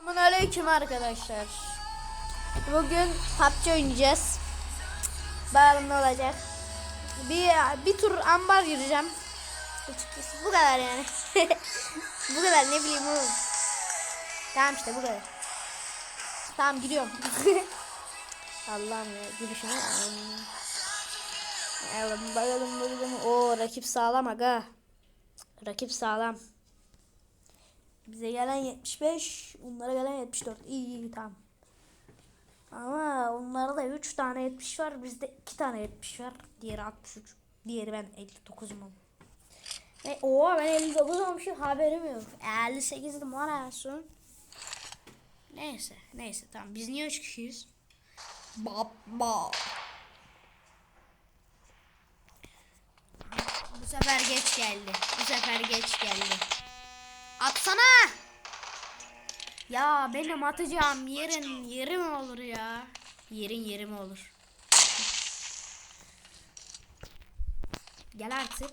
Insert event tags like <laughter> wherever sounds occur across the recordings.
Selamünaleyküm arkadaşlar. Bugün PUBG oynayacağız. Bakalım ne olacak. Bir bir tur ambar gireceğim. Açıkçası bu kadar yani. <laughs> bu kadar ne bileyim oğlum. Tamam işte bu kadar. Tamam gidiyorum. <laughs> Allah'ım ya gülüşüne. Bakalım bakalım bakalım. Oo rakip sağlam aga. Rakip sağlam. Bize gelen 75, onlara gelen 74. İyi iyi tamam. Ama onlarda 3 tane 70 var, bizde 2 tane 70 var. Diğeri 63. Diğeri ben 59'um. E, oha ben 59 olmuşum haberim yok. 58'dim lan en. Neyse neyse tamam biz niye 3 kişiyiz? Baba. Bu sefer geç geldi. Bu sefer geç geldi. Atsana. Ya benim atacağım yerin yeri mi olur ya? Yerin yeri mi olur? Gel artık.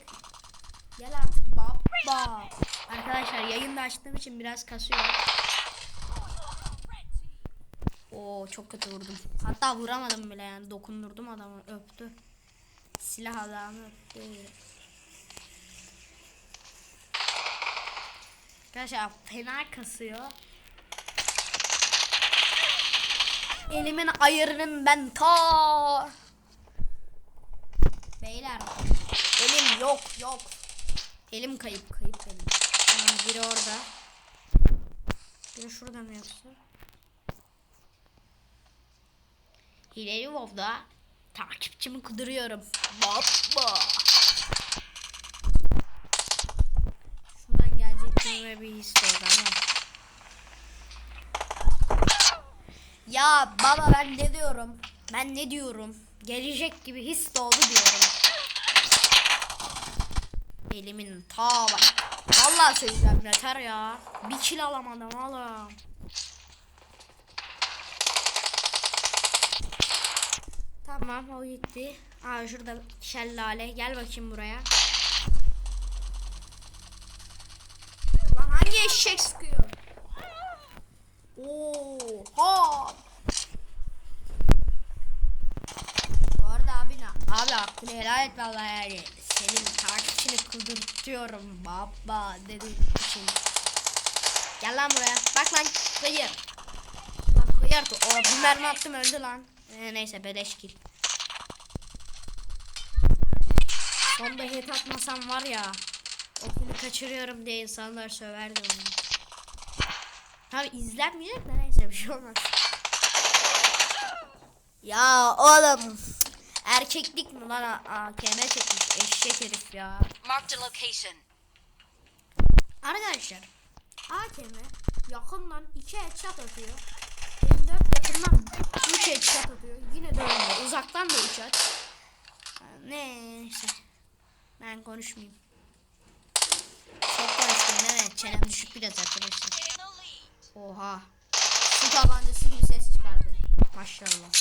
Gel artık baba. Arkadaşlar yayında açtığım için biraz kasıyor. Oo çok kötü vurdum. Hatta vuramadım bile yani dokundurdum adamı öptü. Silah adamı öptü. Arkadaşlar fena kasıyor. Elimin ayarının ben ta. Beyler elim yok yok. Elim kayıp kayıp benim. Tamam, biri orada. Biri şurada mı yoksa? Hileli Wov'da takipçimi kuduruyorum. Baba. Şuradan gelecek gibi bir his oldu ama. Ya baba ben ne diyorum? Ben ne diyorum? Gelecek gibi his de oldu diyorum. Elimin ta bak. Vallahi söyleyeceğim yeter ya. Bir kill alamadım oğlum. Tamam o gitti. Aa şurada şellale. Gel bakayım buraya. Lan eşek sıkıyor? Oha. Bu arada abi ne? Abi hakkını helal et vallahi yani. Senin takipçini kudurtuyorum baba dediğin için. Gel lan buraya. Bak lan kıyır. Lan kıyır. O bir mermi attım öldü lan. Ee, neyse beleş kill. Sonda hit atmasam var ya. Kaçırıyorum diye insanlar söverdi onu. Tabi izlenmeyecek de neyse bir şey olmaz. Ya oğlum. Erkeklik mi lan? AKM çekmiş eşek herif ya. Marked a location. Arkadaşlar AKM yakından 2 headshot atıyor. M4 yakından 3 headshot atıyor. Yine de öyle. Uzaktan da 3 at. Neyse. Ben konuşmayayım. Evet. Çenem düşük biraz arkadaşlar. Oha. Su tabancası gibi ses çıkardı. Maşallah.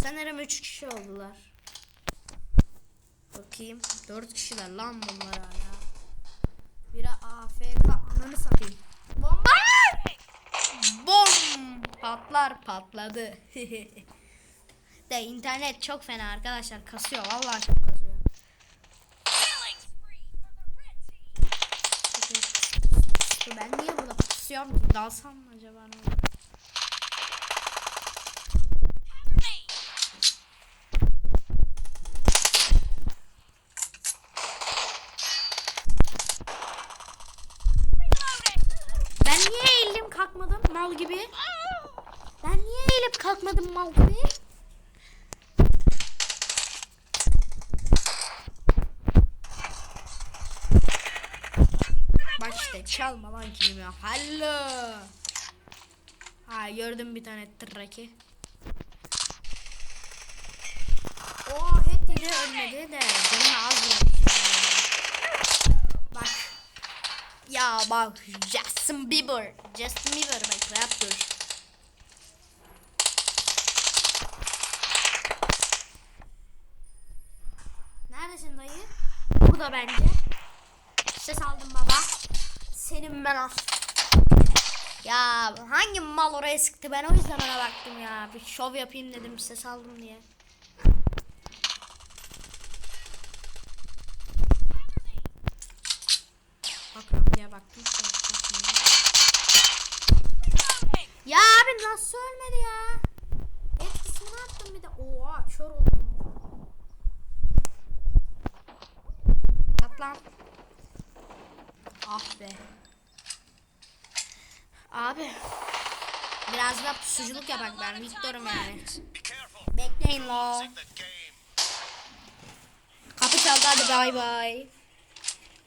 Sanırım 3 kişi oldular. Bakayım. 4 kişiler lan bunlar hala. Biri AFK ananı satayım. Bomba! Bom! Patlar patladı. <laughs> De internet çok fena arkadaşlar kasıyor vallahi çok kasıyor. Ben niye burada pusuyorum ki? Dalsam mı acaba. Ben niye eğildim kalkmadım mal gibi? Ben niye eğilip kalkmadım mal gibi? İşte çalma lan kilimi ya. Hallo. Ha gördüm bir tane traki. O hep dedi ölmedi de canını az. Bak. Ya bak Justin Bieber. Justin Bieber bak rapper. Neredesin dayı? Bu da bence. Ses aldım baba. Senin ben al. Ya hangi mal oraya sıktı ben o yüzden ona baktım ya. Bir şov yapayım dedim ses aldım diye. Bakalım diye baktım. Ya abi nasıl ölmedi ya? Etkisini attım bir de. Oha kör oldum. Yat lan. Ah be. Abi. Biraz da pusuculuk yapak ben Victor'um yani. Bekleyin lo. Kapı çaldı hadi bay bay.